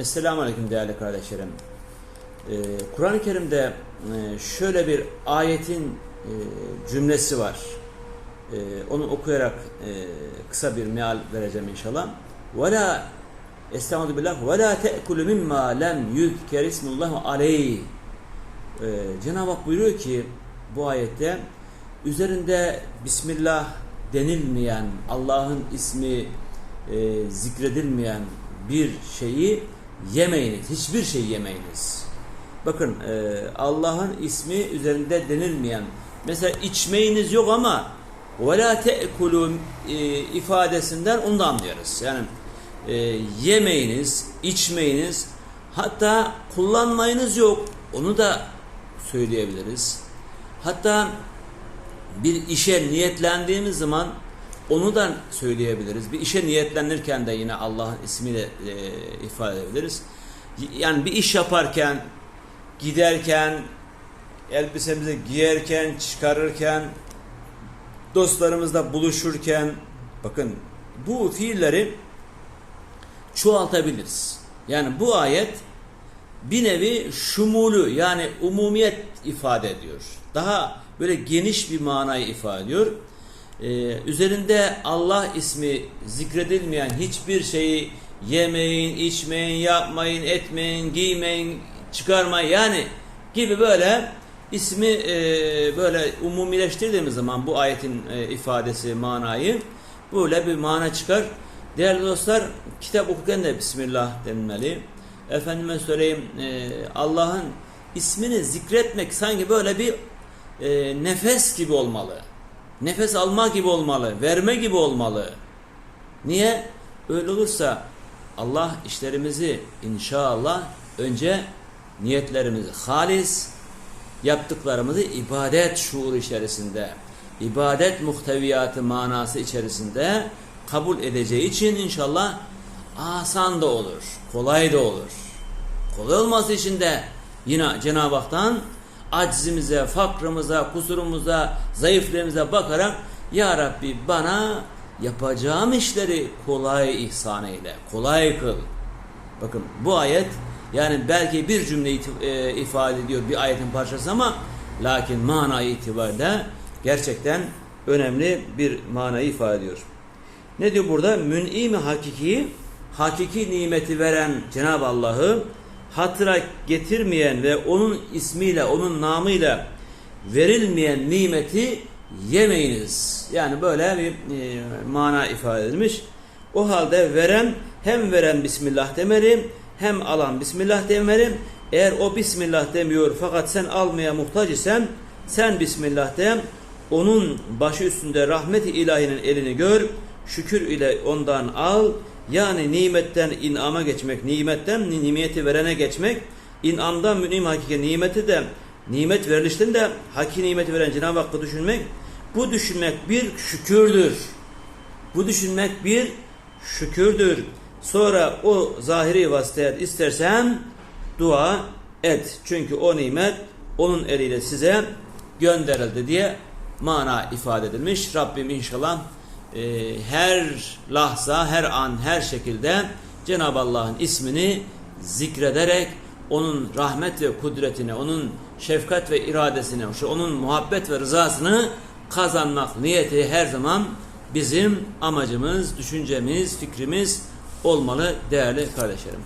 Esselamu Aleyküm değerli kardeşlerim. Ee, Kur'an-ı Kerim'de e, şöyle bir ayetin e, cümlesi var. E, onu okuyarak e, kısa bir meal vereceğim inşallah. وَلَا Estaizu billah وَلَا تَأْكُلُ مِمَّا لَمْ يُذْكَرِ اسْمُ اللّٰهُ عَلَيْهِ Ee, Cenab-ı Hak buyuruyor ki bu ayette üzerinde Bismillah denilmeyen, Allah'ın ismi e, zikredilmeyen bir şeyi yemeyiniz. Hiçbir şey yemeyiniz. Bakın e, Allah'ın ismi üzerinde denilmeyen mesela içmeyiniz yok ama وَلَا تَأْكُلُوا e, ifadesinden onu da anlıyoruz. Yani e, yemeyiniz, içmeyiniz hatta kullanmayınız yok. Onu da söyleyebiliriz. Hatta bir işe niyetlendiğimiz zaman onu da söyleyebiliriz. Bir işe niyetlenirken de yine Allah'ın ismiyle e, ifade edebiliriz. Yani bir iş yaparken, giderken, elbisemizi giyerken, çıkarırken, dostlarımızla buluşurken, bakın bu fiilleri çoğaltabiliriz. Yani bu ayet bir nevi şumulu yani umumiyet ifade ediyor. Daha böyle geniş bir manayı ifade ediyor. Ee, üzerinde Allah ismi zikredilmeyen hiçbir şeyi yemeyin, içmeyin, yapmayın, etmeyin, giymeyin, çıkarmayın yani gibi böyle ismi e, böyle umumileştirdiğimiz zaman bu ayetin e, ifadesi, manayı böyle bir mana çıkar. Değerli dostlar kitap okurken de Bismillah denmeli. Efendime söyleyeyim e, Allah'ın ismini zikretmek sanki böyle bir e, nefes gibi olmalı. Nefes alma gibi olmalı, verme gibi olmalı. Niye? Öyle olursa Allah işlerimizi inşallah önce niyetlerimizi halis, yaptıklarımızı ibadet şuuru içerisinde, ibadet muhteviyatı manası içerisinde kabul edeceği için inşallah asan da olur, kolay da olur. Kolay olması için de yine Cenab-ı Hak'tan aczimize, fakrımıza, kusurumuza, zayıflığımıza bakarak Ya Rabbi bana yapacağım işleri kolay ihsan eyle, kolay kıl. Bakın bu ayet yani belki bir cümle e, ifade ediyor bir ayetin parçası ama lakin manayı itibariyle gerçekten önemli bir manayı ifade ediyor. Ne diyor burada? Mün'im hakiki, hakiki nimeti veren Cenab-ı Allah'ı hatıra getirmeyen ve onun ismiyle, onun namıyla verilmeyen nimeti yemeyiniz. Yani böyle bir e, mana ifade edilmiş. O halde veren hem veren Bismillah demeli hem alan Bismillah demeli. Eğer o Bismillah demiyor fakat sen almaya muhtaç isen sen Bismillah de onun başı üstünde rahmeti ilahinin elini gör şükür ile ondan al yani nimetten inama geçmek, nimetten nimeti verene geçmek, inamdan münim hakiki nimeti de nimet verilişten de hakiki nimeti veren Cenab-ı Hakk'ı düşünmek, bu düşünmek bir şükürdür. Bu düşünmek bir şükürdür. Sonra o zahiri vasıtaya istersen dua et. Çünkü o nimet onun eliyle size gönderildi diye mana ifade edilmiş. Rabbim inşallah e, her lahza, her an, her şekilde Cenab-ı Allah'ın ismini zikrederek onun rahmet ve kudretini, onun şefkat ve iradesini, onun muhabbet ve rızasını kazanmak niyeti her zaman bizim amacımız, düşüncemiz, fikrimiz olmalı değerli kardeşlerim.